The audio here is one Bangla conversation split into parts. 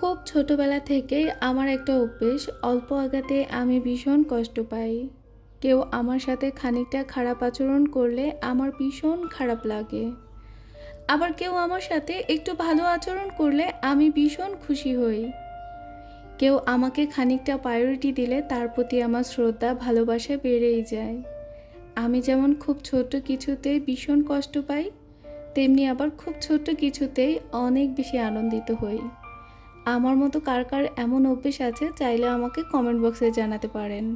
খুব ছোটবেলা থেকেই আমার একটা অভ্যেস, অল্প আঘাতে আমি ভীষণ কষ্ট পাই। কেউ আমার সাথে খানিকটা খারাপ আচরণ করলে আমার ভীষণ খারাপ লাগে। আবার কেউ আমার সাথে একটু ভালো আচরণ করলে আমি ভীষণ খুশি হই। কেউ আমাকে খানিকটা প্রায়োরিটি দিলে তার প্রতি আমার শ্রদ্ধা, ভালোবাসা বেড়েই যায়। আমি যেমন খুব ছোট্ট কিছুতেই ভীষণ কষ্ট পাই, তেমনি আবার খুব ছোট্ট কিছুতেই অনেক বেশি আনন্দিত হই। আমার মতো কার কার এমন অভ্যেস আছে চাইলে আমাকে কমেন্ট বক্সে জানাতে পারেন।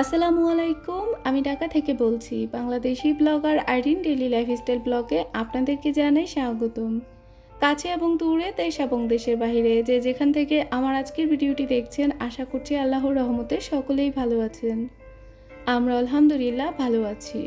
আসসালামু আলাইকুম, আমি ঢাকা থেকে বলছি, Bangladeshi blogger Irin daily lifestyle ব্লগে আপনাদেরকে জানাই স্বাগতম। কাছে এবং দূরে, দেশ এবং দেশের বাইরে যে যেখান থেকে আমার আজকের ভিডিওটি দেখছেন, আশা করছি আল্লাহর রহমতে সকলেই ভালো আছেন। আমরা আলহামদুলিল্লাহ ভালো আছি।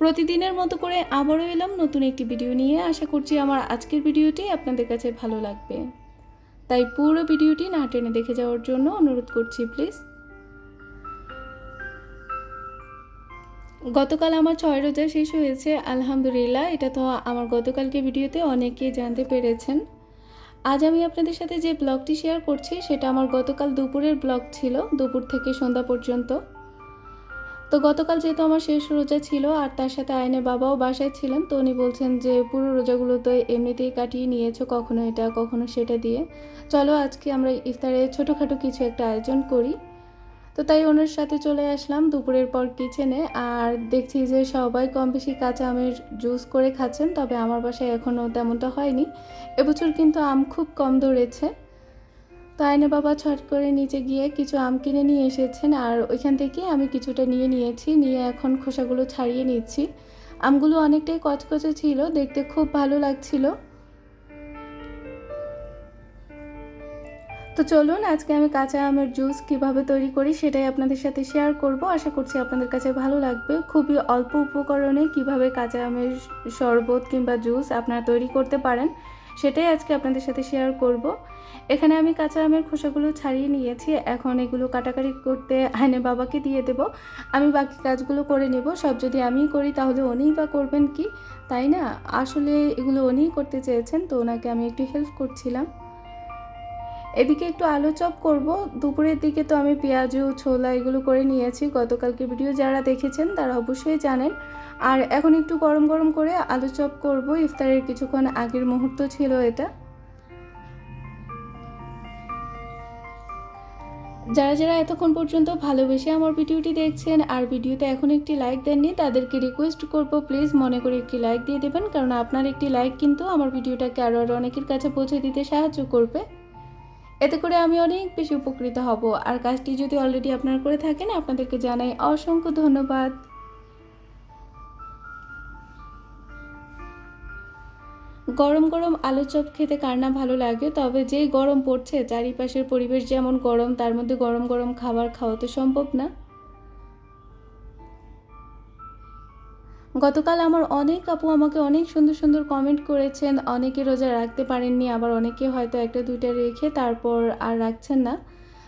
প্রতিদিনের মতো করে আবারও এলাম নতুন একটি ভিডিও নিয়ে। আশা করছি আমার আজকের ভিডিওটি আপনাদের কাছে ভালো লাগবে। তাই পুরো ভিডিওটি না টেনে দেখে যাওয়ার জন্য অনুরোধ করছি প্লিজ গতকাল আমার ছয় রোজা শেষ হয়েছে, আলহামদুলিল্লাহ। এটা তো আমার গতকালকে ভিডিওতে অনেকেই জানতে পেরেছেন। আজ আমি আপনাদের সাথে যে ব্লগটি শেয়ার করছি, সেটা আমার গতকাল দুপুরের ব্লগ ছিল, দুপুর থেকে সন্ধ্যা পর্যন্ত। তো গতকাল যেহেতু আমার শেষ রোজা ছিল আর তার সাথে আয়নের বাবাও বাসায় ছিলেন, তো উনি বলছেন যে পুরো রোজাগুলো তো এমনিতেই কাটিয়ে নিয়েছো কখনো এটা, কখনো সেটা দিয়ে। চলো আজকে আমরা ইফতারে ছোটোখাটো কিছু একটা আয়োজন করি। তো তাই ওনার সাথে চলে আসলাম দুপুরের পর কিচেনে আর দেখছি যে সবাই কম বেশি কাঁচা আমের জুস করে খাচ্ছেন, তবে আমার বাসায় এখনও তেমনটা হয়নি। এবছর কিন্তু আম খুব কম ধরেছে। তো আয়না বাবা ছট করে নিচে গিয়ে কিছু আম কিনে নিয়ে এসেছেন আর ওইখান থেকে আমি কিছুটা নিয়ে নিয়েছি, নিয়ে এখন খোসাগুলো ছাড়িয়ে নিচ্ছি। আমগুলো অনেকটাই কচকচে ছিল, দেখতে খুব ভালো লাগছিল। তো চলুন, আজকে আমি কাঁচা আমের জুস কীভাবে তৈরি করি সেটাই আপনাদের সাথে শেয়ার করব। আশা করছি আপনাদের কাছে ভালো লাগবে। খুবই অল্প উপকরণে কীভাবে কাঁচা আমের শরবত কিংবা জুস আপনারা তৈরি করতে পারেন। সেটাই আজকে আপনাদের সাথে শেয়ার করব। এখানে আমি কাঁচা আমের খোসাগুলো ছাড়িয়ে নিয়েছি। এখন এগুলো কাটাকাটি করতে আইনে বাবাকে দিয়ে দেব। আমি বাকি কাজগুলো করে নেব। সব যদি আমি করি, তাহলে উনিই বা করবেন কি? তাই না? আসলে এগুলো উনিই করতে চেয়েছেন, তো ওনাকে আমি একটু হেল্প করছিলাম। এদিকে একটু আলু চপ করব। দুপুরের দিকে তো আমি পেঁয়াজু, ছোলা এগুলো করে নিয়েছি। গতকালকে ভিডিও যারা দেখেছেন তারা অবশ্যই জানেন। আর এখন একটু গরম গরম করে আলু চপ করব। ইফতারের কিছুক্ষণ আগের মুহূর্ত ছিল এটা। যারা যারা এতক্ষণ পর্যন্ত ভালোবেসে আমার ভিডিওটি দেখছেন আর ভিডিওতে এখন একটি লাইক দেননি, তাদেরকে রিকোয়েস্ট করব প্লিজ মনে করে একটি লাইক দিয়ে দেবেন। কারণ আপনার একটি লাইক কিন্তু আমার ভিডিওটাকে আরও আরও অনেকের কাছে পৌঁছে দিতে সাহায্য করবে। এতে করে আমি অনেক বেশি উপকৃত হব। আর কাজটি যদি অলরেডি আপনারা করে থাকেন, আপনাদেরকে জানাই অসংখ্য ধন্যবাদ। গরম গরম আলু চপ খেতে কার না ভালো লাগে, তবে যেই গরম পড়ছে, চারিপাশের পরিবেশ যেমন গরম, তার মধ্যে গরম গরম খাবার খাওয়া তো সম্ভব না। গতকাল আমার অনেক আপু আমাকে অনেক সুন্দর সুন্দর কমেন্ট করেছেন। অনেকে রোজা রাখতে পারেননি, আবার অনেকে হয়তো একটা, দুইটা রেখে তারপর আর রাখছেন না।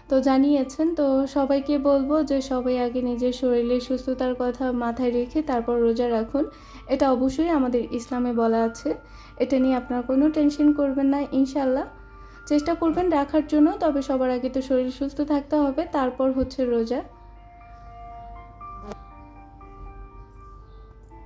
তো জানিয়েছেন, তো সবাইকে বলব যে সবাই আগে নিজের শরীরের সুস্থতার কথা মাথায় রেখে তারপর রোজা রাখুন। এটা অবশ্যই আমাদের ইসলামে বলা আছে। এটা নিয়ে আপনার কোনো টেনশন করবেন না ইনশাল্লাহ চেষ্টা করবেন রাখার জন্য, তবে সবার আগে তো শরীর সুস্থ থাকতে হবে, তারপর হচ্ছে রোজা।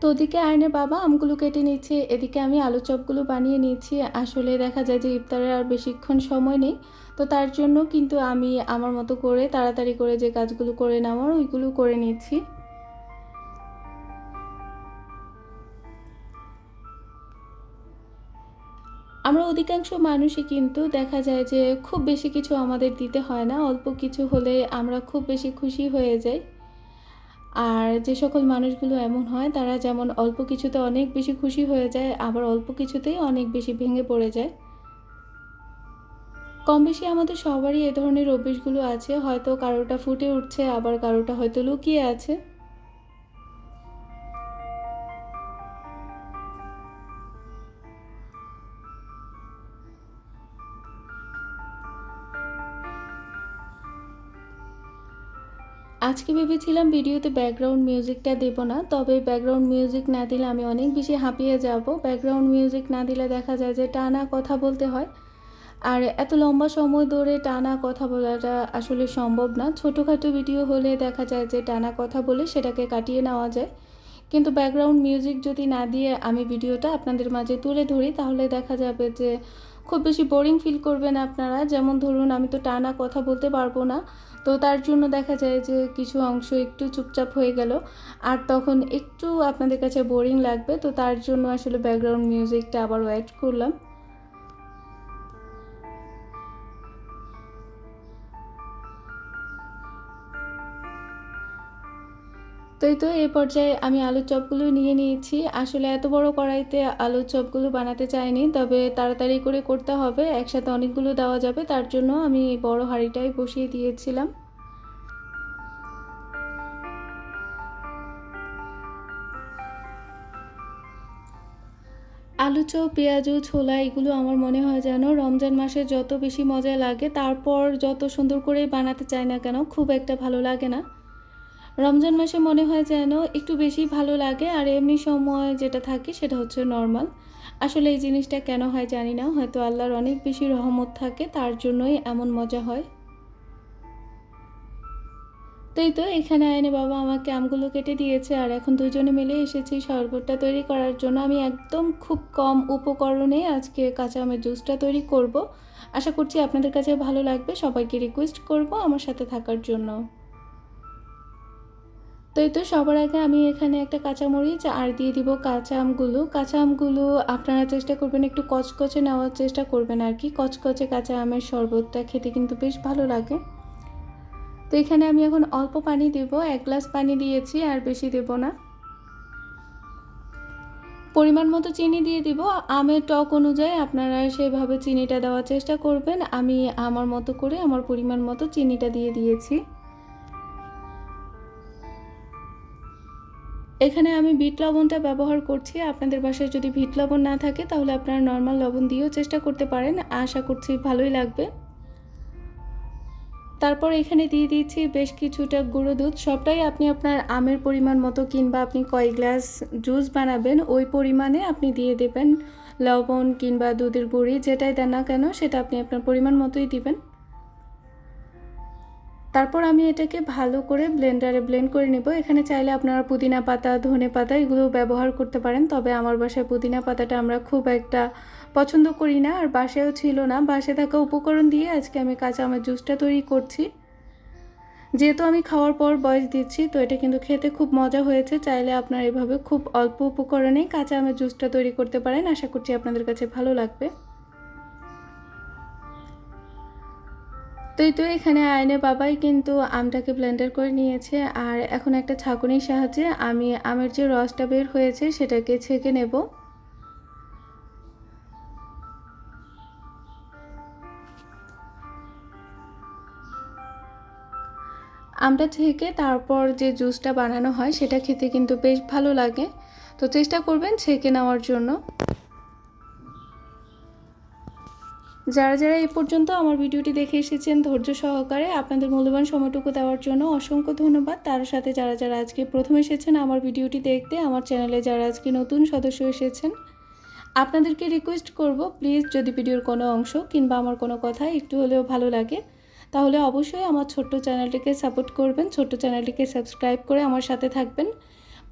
তো ওদিকে আয়নের বাবা আমগুলো কেটে নিচ্ছে, এদিকে আমি আলু চপগুলো বানিয়ে নিচ্ছি। আসলে দেখা যায় যে ইফতারের আর বেশিক্ষণ সময় নেই, তো তার জন্য কিন্তু আমি আমার মতো করে তাড়াতাড়ি করে যে কাজগুলো করে নেওয়ার, ওইগুলো করে নিচ্ছি। আমরা অধিকাংশ মানুষই কিন্তু দেখা যায় যে খুব বেশি কিছু আমাদের দিতে হয় না, অল্প কিছু হলে আমরা খুব বেশি খুশি হয়ে যাই। আর যে সকল মানুষগুলো এমন হয়, তারা যেমন অল্প কিছুতে অনেক বেশি খুশি হয়ে যায়, আবার অল্প কিছুতেই অনেক বেশি ভেঙে পড়ে যায়। কম বেশি আমাদের সবারই এ ধরনের অভ্যেসগুলো আছে, হয়তো কারোটা ফুটে উঠছে, আবার কারোটা হয়তো লুকিয়ে আছে। আজকে ভেবেছিলাম ভিডিওতে ব্যাকগ্রাউন্ড মিউজিকটা দেব না, তবে ব্যাকগ্রাউন্ড মিউজিক না দিলে আমি অনেক বেশি হাঁপিয়ে যাব। ব্যাকগ্রাউন্ড মিউজিক না দিলে দেখা যায় যে টানা কথা বলতে হয়। আর এত লম্বা সময় ধরে টানা কথা বলাটা আসলে সম্ভব না। ছোটোখাটো ভিডিও হলে দেখা যায় যে টানা কথা বলে সেটাকে কাটিয়ে নেওয়া যায়। কিন্তু ব্যাকগ্রাউন্ড মিউজিক যদি না দিয়ে আমি ভিডিওটা আপনাদের মাঝে তুলে ধরি, তাহলে দেখা যাবে যে খুব বেশি বোরিং ফিল করবেন আপনারা। যেমন ধরুন, আমি তো টানা কথা বলতে পারব না। তো তার জন্য দেখা যায় যে, কিছু অংশ একটু চুপচাপ হয়ে গেল। আর তখন একটু আপনাদের কাছে বোরিং লাগবে। তো তার জন্য আসলে ব্যাকগ্রাউন্ড মিউজিকটা আবার অ্যাড করলাম। তো এই তো এই পর্যায়ে আমি আলুর চপগুলো নিয়ে নিয়েছি। আসলে এত বড় কড়াইতে আলুর চপগুলো বানাতে চাইনি, তবে তাড়াতাড়ি করে করতে হবে, একসাথে অনেকগুলো দেওয়া যাবে, তার জন্য আমি বড় হাঁড়িটাই বসিয়ে দিয়েছিলাম। আলু চপ, পেঁয়াজু, ছোলা, এগুলো আমার মনে হয় যেন রমজান মাসে যত বেশি মজা লাগে, তারপর যত সুন্দর করে বানাতে চাই না কেন, খুব একটা ভালো লাগে না। রমজান মাসে মনে হয় যেন একটু বেশি ভালো লাগে, আর এমনি সময় যেটা থাকে সেটা হচ্ছে নর্মাল আসলে এই জিনিসটা কেন হয় জানি না, হয়তো আল্লাহর অনেক বেশি রহমত থাকে, তার জন্যই এমন মজা হয়। তো এই তো, এখানে আয়নে বাবা আমাকে আমগুলো কেটে দিয়েছে, আর এখন দুজনে মিলে এসেছি শরবতটা তৈরি করার জন্য। আমি একদম খুব কম উপকরণে আজকে কাঁচা আমের জুসটা তৈরি করব। আশা করছি আপনাদের কাছে ভালো লাগবে, সবাইকে রিকোয়েস্ট করব আমার সাথে থাকার জন্য। এই তো সবার আগে আমি এখানে একটা কাঁচামরিচ আর দিয়ে দিব কাঁচা আমগুলো। কাঁচা আমগুলো আপনারা চেষ্টা করবেন একটু কচকচে নেওয়ার চেষ্টা করবেন আর কি। কচকচে কাঁচা আমের শরবতটা খেতে কিন্তু বেশ ভালো লাগে। তো এখানে আমি এখন অল্প পানি দেব, এক গ্লাস পানি দিয়েছি আর বেশি দেব না। পরিমাণ মতো চিনি দিয়ে দিব। আমের টক অনুযায়ী আপনারা সেভাবে চিনিটা দেওয়ার চেষ্টা করবেন। আমি আমার মতো করে, আমার পরিমাণ মতো চিনিটা দিয়ে দিয়েছি। এখানে আমি বিট লবণটা ব্যবহার করছি। আপনাদের বাসায় যদি বিট লবণ না থাকে, তাহলে আপনারা নর্মাল লবণ দিয়েও চেষ্টা করতে পারেন। আশা করছি ভালোই লাগবে। তারপর এখানে দিয়ে দিয়েছি বেশ কিছুটা গুঁড়ো দুধ। সবটাই আপনি আপনার আমের পরিমাণ মতো কিংবা আপনি কয় গ্লাস জুস বানাবেন, ওই পরিমাণে আপনি দিয়ে দেবেন। লবণ কিংবা দুধের গুঁড়ি, যেটাই দেন না কেন, সেটা আপনি আপনার পরিমাণ মতোই দিবেন। তারপর আমি এটাকে ভালো করে ব্লেন্ডারে ব্লেন্ড করে নেব। এখানে চাইলে আপনারা পুদিনা পাতা, ধনে পাতা এগুলো ব্যবহার করতে পারেন। তবে আমার বাসায় পুদিনা পাতাটা আমরা খুব একটা পছন্দ করি না আর বাসায়ও ছিল না। বাসে থাকা উপকরণ দিয়ে আজকে আমি কাঁচা আমের জুসটা তৈরি করছি। যেহেতু আমি খাওয়ার পর বয়স দিচ্ছি, তো এটা কিন্তু খেতে খুব মজা হয়েছে। চাইলে আপনারা এভাবে খুব অল্প উপকরণেই কাঁচা আমের জুসটা তৈরি করতে পারেন। আশা করছি আপনাদের কাছে ভালো লাগবে। তো এই তো এখানে আয়নে বাবাই কিন্তু আমটাকে ব্লেন্ডার করে নিয়েছে। আর এখন একটা ছাঁকুনির সাহায্যে আমি আমের যে রসটা বের হয়েছে সেটাকে ছেঁকে নেব। আমটা ছেঁকে তারপর যে জুসটা বানানো হয় সেটা খেতে কিন্তু বেশ ভালো লাগে। তো চেষ্টা করবেন ছেঁকে নেওয়ার জন্য। যারা যারা এই পর্যন্ত আমার ভিডিওটি দেখে এসেছেন, ধৈর্য সহকারে আপনাদের মূল্যবান সময়টুকু দেওয়ার জন্য অসংখ্য ধন্যবাদ। তার সাথে যারা যারা আজকে প্রথম এসেছেন আমার ভিডিওটি দেখতে, আমার চ্যানেলে যারা আজকে নতুন সদস্য এসেছেন, আপনাদেরকে রিকোয়েস্ট করব প্লিজ যদি ভিডিওর কোনো অংশ কিংবা আমার কোনো কথা একটু হলেও ভালো লাগে, তাহলে অবশ্যই আমার ছোট্ট চ্যানেলটিকে সাপোর্ট করবেন, ছোট্ট চ্যানেলটিকে সাবস্ক্রাইব করে আমার সাথে থাকবেন।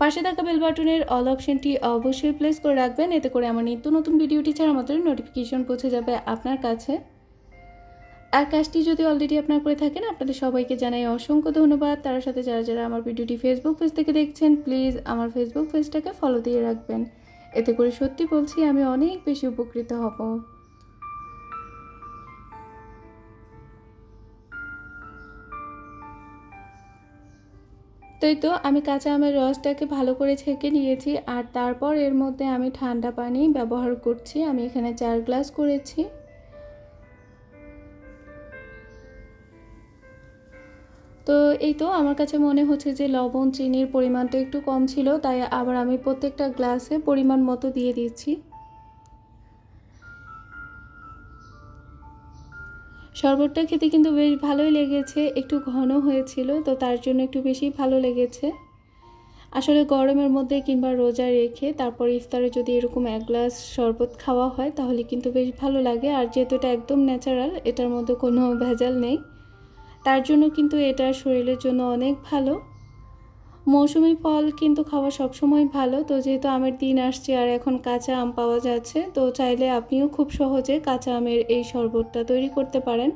পাশে থাকা বেল বাটনের অল অপশনটি অবশ্যই প্লেস করে রাখবেন। এতে করে আমার নিত্য নতুন ভিডিওটি ছাড়া মাত্র নোটিফিকেশন পৌঁছে যাবে আপনার কাছে। আর কাজটি যদি অলরেডি আপনার করে থাকেন, আপনাদের সবাইকে জানাই অসংখ্য ধন্যবাদ। তার সাথে যারা যারা আমার ভিডিওটি ফেসবুক পেজ থেকে দেখছেন প্লিজ আমার ফেসবুক পেজটাকে ফলো দিয়ে রাখবেন। এতে করে সত্যি বলছি, আমি অনেক বেশি উপকৃত হব। তাই তো আমি কাঁচা আমের রসটাকে ভালো করে ছেঁকে নিয়েছি আর তারপর এর মধ্যে আমি ঠান্ডা পানি ব্যবহার করছি। আমি এখানে চার গ্লাস করেছি। তো এই তো আমার কাছে মনে হচ্ছে যে লবণ, চিনির পরিমাণটা একটু কম ছিল, তাই আবার আমি প্রত্যেকটা গ্লাসে পরিমাণ মতো দিয়ে দিচ্ছি শরবতটা খেতে কিন্তু বেশ ভালোই লেগেছে, একটু ঘন হয়েছিল, তো তার জন্য একটু বেশি ভালো লেগেছে। আসলে গরমের মধ্যে কিংবা রোজা রেখে তারপর ইফতারে যদি এরকম এক গ্লাস শরবত খাওয়া হয়, তাহলে কিন্তু বেশ ভালো লাগে। আর যেহেতু এটা একদম ন্যাচারাল, এটার মধ্যে কোনো ভেজাল নেই, তার জন্য কিন্তু এটা শরীরের জন্য অনেক ভালো। মৌসুমি ফল কিন্তু খাওয়া সবসময় ভালো। তো যেহেতু আমের দিন আসছে আর এখন কাঁচা আম পাওয়া যাচ্ছে, তো চাইলে আপনিও খুব সহজে কাঁচা আমের এই শরবতটা তৈরি করতে পারেন।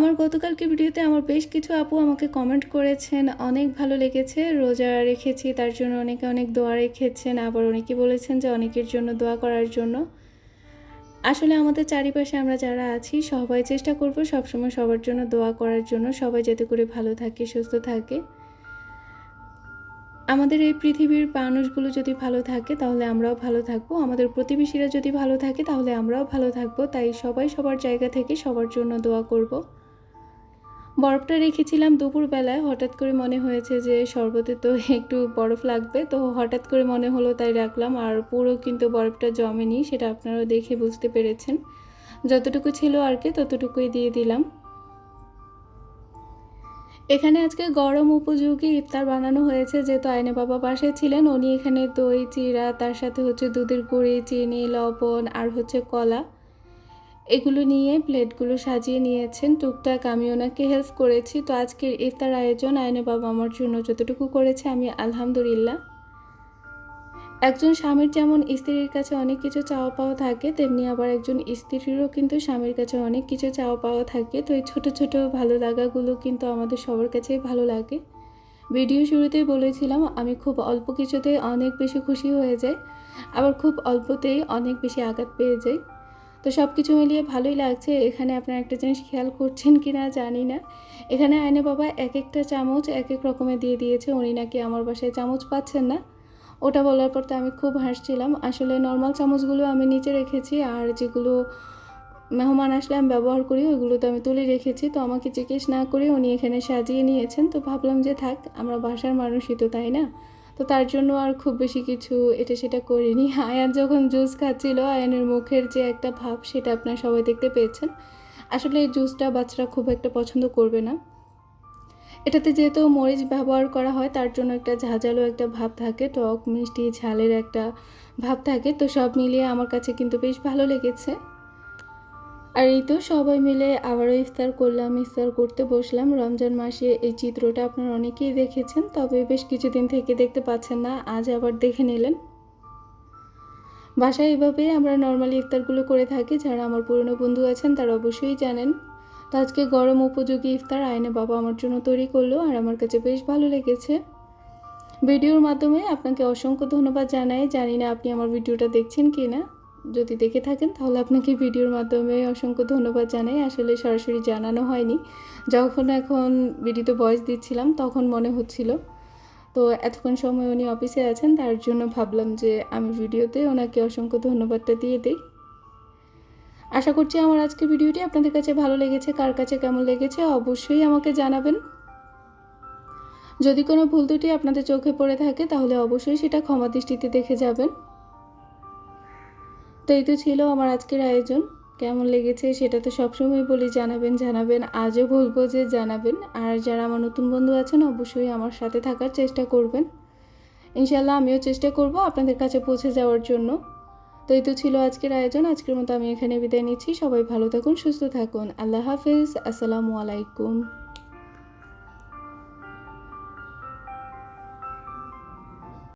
আমার গতকালকে ভিডিওতে আমার বেশ কিছু আপু আমাকে কমেন্ট করেছেন, অনেক ভালো লেগেছে, রোজা রেখেছি, তার জন্য অনেকে অনেক দোয়া রেখেছেন, আবার অনেকে বলেছেন যে অনেকের জন্য দোয়া করার জন্য। আসলে আমাদের চারিপাশে আমরা যারা আছি, সবাই চেষ্টা করব সবসময় সবার জন্য দোয়া করার জন্য, সবাই যাতে করে ভালো থাকে, সুস্থ থাকে। আমাদের এই পৃথিবীর মানুষগুলো যদি ভালো থাকে, তাহলে আমরাও ভালো থাকব। আমাদের প্রতিবেশীরা যদি ভালো থাকে, তাহলে আমরাও ভালো থাকব। তাই সবাই সবার জায়গা থেকে সবার জন্য দোয়া করব। বরফটা রেখেছিলাম দুপুরবেলায়। হঠাৎ করে মনে হয়েছে যে শরবতে তো একটু বরফ লাগবে। তো হঠাৎ করে মনে হলো তাই রাখলাম। আর পুরো কিন্তু বরফটা জমেনি, সেটা আপনারাও দেখে বুঝতে পেরেছেন। যতটুকু ছিল আর কি, ততটুকুই দিয়ে দিলাম। এখানে আজকে গরম উপযোগী ইফতার বানানো হয়েছে। যেহেতু আইনে বাবা পাশে ছিলেন, উনি এখানে দই চিরা তার সাথে হচ্ছে দুধের গুঁড়ি, চিনি, লবণ, আর হচ্ছে কলা। এগুলো নিয়ে প্লেটগুলো সাজিয়ে নিয়েছেন টুকটাক। আমি ওনাকে হেল্প করেছি। তো আজকের ইফতার আয়োজন আয়নে বাবা আমার জন্য যতটুকু করেছে আমি আলহামদুলিল্লাহ। একজন স্বামীর যেমন স্ত্রীর কাছে অনেক কিছু চাওয়া পাওয়া থাকে, তেমনি আবার একজন স্ত্রীরও কিন্তু স্বামীর কাছে অনেক কিছু চাওয়া পাওয়া থাকে। তো এই ছোটো ছোটো, ভালো লাগাগুলো কিন্তু আমাদের সবার কাছেই ভালো লাগে। ভিডিও শুরুতেই বলেছিলাম, আমি খুব অল্প কিছুতেই অনেক বেশি খুশি হয়ে যাই। আবার খুব অল্পতেই অনেক বেশি আঘাত পেয়ে যাই। তো সব কিছু মিলিয়ে ভালোই লাগছে। এখানে আপনারা একটা জিনিস খেয়াল করছেন কি না জানি না। এখানে আয়নে বাবা এক একটা চামচ এক এক রকমের দিয়ে দিয়েছে। উনি নাকি আমার বাসায় চামচ পাচ্ছেন না। ওটা বলার পর তো আমি খুব হাসছিলাম। আসলে নর্মাল চামচগুলো আমি নিচে রেখেছি আর যেগুলো মেহমান আসলে আমি ব্যবহার করি, ওইগুলো তো আমি তুলে রেখেছি। তো আমাকে জিজ্ঞেস না করে উনি এখানে সাজিয়ে নিয়েছেন। তো ভাবলাম যে থাক, আমরা বাসার মানুষই তো, তাই না? তো তার জন্য আর খুব বেশি কিছু এটা সেটা করিনি। আয়ান যখন জুস খাচ্ছিল, আয়ানের মুখের যে একটা ভাব সেটা আপনারা সবাই দেখতে পেয়েছেন। আসলে এই জুসটা বাচ্চারা খুব একটা পছন্দ করবে না। এটাতে যেহেতু মরিচ ব্যবহার করা হয়, তার জন্য একটা ঝাঁঝালো একটা ভাব থাকে, টক, মিষ্টি, ঝালের একটা ভাব থাকে। তো সব মিলিয়ে আমার কাছে কিন্তু বেশ ভালো লেগেছে। আর এই তো সবাই মিলে আবারও ইফতার করলাম, ইফতার করতে বসলাম। রমজান মাসে এই চিত্রটা আপনারা অনেকেই দেখেছেন, তবে বেশ কিছুদিন থেকে দেখতে পাচ্ছেন না, আজ আবার দেখে নিলেন। বাসায় এভাবে আমরা নর্মালি ইফতারগুলো করে থাকি, যারা আমার পুরনো বন্ধু আছেন তারা অবশ্যই জানেন। তো আজকে গরম উপযোগী ইফতার আয়নে বাবা আমার জন্য তৈরি করল আর আমার কাছে বেশ ভালো লেগেছে। ভিডিওর মাধ্যমে আপনাকে অসংখ্য ধন্যবাদ জানাই, জানি না আপনি আমার ভিডিওটা দেখছেন কি না যদি দেখে থাকেন, তাহলে আপনাকে ভিডিওর মাধ্যমে অসংখ্য ধন্যবাদ জানাই। আসলে সরাসরি জানানো হয়নি। যখন এখন ভিডিওতে ভয়েস দিচ্ছিলাম, তখন মনে হচ্ছিল। তো এতক্ষণ সময় উনি অফিসে আছেন, তার জন্য ভাবলাম যে আমি ভিডিওতে ওনাকে অসংখ্য ধন্যবাদটা দিয়ে দিই। আশা করছি আমার আজকে ভিডিওটি আপনাদের কাছে ভালো লেগেছে। কার কাছে কেমন লেগেছে অবশ্যই আমাকে জানাবেন। যদি কোনো ভুল ত্রুটি আপনাদের চোখে পড়ে থাকে, তাহলে অবশ্যই সেটা ক্ষমা দৃষ্টিতে দেখে যাবেন। তো এই তো ছিল আমার আজকের আয়োজন। কেমন লেগেছে সেটা তো সবসময় বলি, জানাবেন জানাবেন। আজও বলব যে জানাবেন। আর যারা আমার নতুন বন্ধু আছেন, অবশ্যই আমার সাথে থাকার চেষ্টা করবেন। ইনশাল্লাহ আমিও চেষ্টা করব আপনাদের কাছে পৌঁছে যাওয়ার জন্য। তো এই তো ছিল আজকের আয়োজন। আজকের মতো আমি এখানে বিদায় নিচ্ছি। সবাই ভালো থাকুন, সুস্থ থাকুন। আল্লাহ হাফিজ। আসসালামু আলাইকুম।